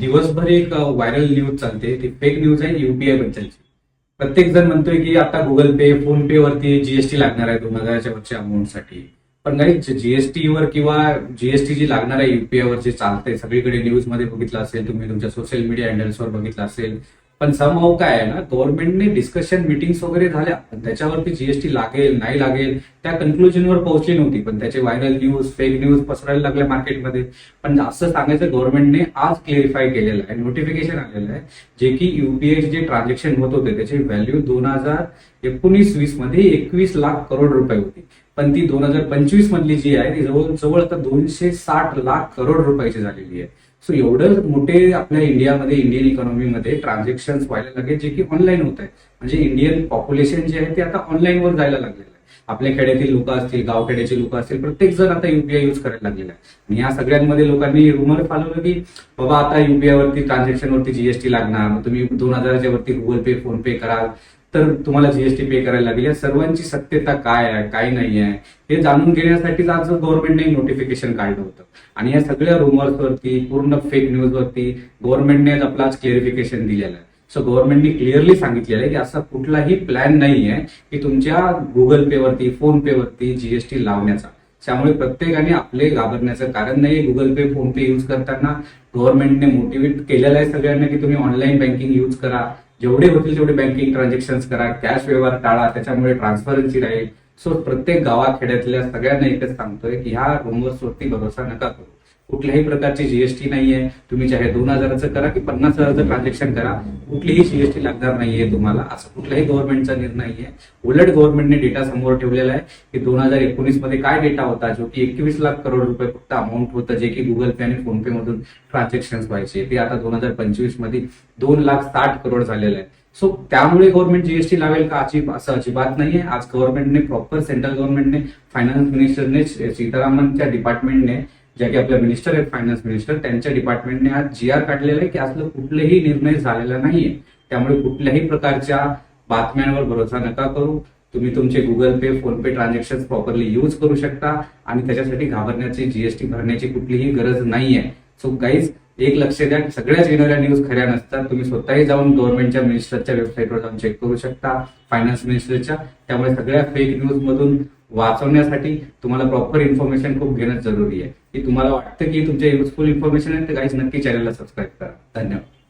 दिवसभर एक viral news चालते. ती फेक न्यूज आहे युपीआय बद्दलची. प्रत्येक जण म्हणतोय की आता गुगल पे फोन पे वरती जीएसटी लागणार आहे दोन हजाराच्या वरच्या अमाऊंटसाठी पण नाही जीएसटी वर किंवा जीएसटी जी लागणार आहे युपीआय वर जे चालतंय. सगळीकडे न्यूजमध्ये बघितलं असेल तुम्ही तुमच्या सोशल मीडिया हँडल्सवर बघितलं असेल पण समहाऊ काय आहे ना गव्हर्नमेंटने डिस्कशन मिटिंग्स वगैरे झाल्या. पण त्याच्यावरती जीएसटी लागेल नाही लागेल त्या कन्क्लुजनवर पोहोचली नव्हती. पण त्याचे व्हायरल न्यूज फेक न्यूज पसरायला लागल्या मार्केटमध्ये पण असं सांगायचं गव्हर्नमेंटने आज क्लिअरिफाय केलेलं आहे नोटिफिकेशन आलेलं आहे जे की युपीआय जे ट्रान्झॅक्शन होत होते त्याची व्हॅल्यू दोन हजार एकोणीस वीसमध्ये एकवीस लाख करोड रुपये होती. पण ती दोन हजार पंचवीस मधली जी आहे ती जवळ जवळ आता दोनशे साठ लाख करोड रुपयाची झालेली आहे. सो एवढं मोठे आपल्या इंडियामध्ये इंडियन इकॉनॉमीमध्ये ट्रान्झॅक्शन व्हायला लागले जे की ऑनलाईन होत आहे म्हणजे इंडियन पॉप्युलेशन जे आहे ते आता ऑनलाईनवर जायला लागले आपल्या खेड्यातील लोक असतील गावखेड्याची लोक असतील प्रत्येक जण आता युपीआय युज करायला लागलेला आहे. आणि या सगळ्यांमध्ये लोकांनी रुमर फालवलं की बाबा आता युपीआय वरती ट्रान्झॅक्शन वरती जीएसटी लागणार. तुम्ही दोन हजाराच्या वरती गुगल पे फोन पे कराल. तर तुम्हाला जीएसटी पे करायला लागेल. या सर्वांची सत्यता काय आहे काय नाही आहे हे जाणून घेण्यासाठीच आज गव्हर्नमेंटने नोटिफिकेशन काढलं होतं. आणि या सगळ्या रुमर्स वरती पूर्ण फेक न्यूज वरती गव्हर्नमेंटने आज आपला दिलेलं आहे. सो गव्हर्नमेंटने क्लिअरली सांगितलेलं आहे की असा कुठलाही प्लॅन नाही आहे की तुमच्या गुगल पे वरती फोन पे वरती जीएसटी लावण्याचा. त्यामुळे प्रत्येकाने आपले घाबरण्याचं कारण नाही Google Pay PhonePe use करताना. गव्हर्नमेंटने मोटिवेट केलेलं आहे सगळ्यांना की तुम्ही ऑनलाईन बँकिंग युज करा. जेवढे होतील तेवढे बँकिंग ट्रान्झॅक्शन करा. कॅश व्यवहार टाळा त्याच्यामुळे ट्रान्सपरन्सी राहील. सो प्रत्येक गावाखेड्यातल्या सगळ्यांना एकच सांगतोय की ह्या रुमर्स वरती भरोसा नका करू. कुठल्याही प्रकारची जीएसटी नाहीये. तुम्ही चाहे दोन हजाराचं करा की पन्नास हजाराचं ट्रान्झॅक्शन करा. कुठलीही जीएसटी लागणार नाहीये तुम्हाला. असं कुठल्याही गव्हर्नमेंटचा निर्णय आहे उलट गव्हर्नमेंटने डेटा समोर ठेवलेला आहे की दोन हजार एकोणीसमध्ये काय डेटा होता? जो की एकवीस लाख करोड रुपये फक्त अमाऊंट होतं जे की गुगल पे आणि फोन पे मधून ट्रान्झॅक्शन व्हायचे. ते आता दोन हजार पंचवीसमध्ये दोन लाख साठ करोड झालेलं आहे. सो त्यामुळे गव्हर्नमेंट जीएसटी लावेल का? अजिब असं अजिबात नाहीये. आज गव्हर्नमेंटने प्रॉपर सेंट्रल गव्हर्नमेंटने फायनान्स मिनिस्टरने सीतारामनच्या डिपार्टमेंटने ज्या की आपल्या मिनिस्टर आहेत फायनान्स मिनिस्टर त्यांच्या डिपार्टमेंटने आज जी आर काढलेला आहे की असलं कुठलेही निर्णय झालेला नाहीये. त्यामुळे कुठल्याही प्रकारच्या बातम्यांवर भरोसा नका करू. तुम्ही तुमचे Google Pay PhonePe transaction properly use करू शकता आणि त्याच्यासाठी घाबरण्याची जीएसटी भरण्याची कुठलीही गरज नाहीये. सो गाईज एक लक्ष द्या सगळ्याच येणाऱ्या न्यूज खऱ्या नसतात. तुम्ही स्वतःही जाऊन गव्हर्नमेंटच्या मिनिस्टरच्या वेबसाईटवर जाऊन चेक करू शकता फायनान्स मिनिस्टरच्या त्यामुळे सगळ्या फेक न्यूज मधून वाचवण्यासाठी तुम्हाला प्रॉपर इन्फॉर्मेशन खूप घेणं जरुरी आहे. की तुम्हाला वाटतं की तुमच्या युजफुल इन्फॉर्मेशन आहे तर काहीच नक्की चॅनलला सबस्क्राईब करा. धन्यवाद.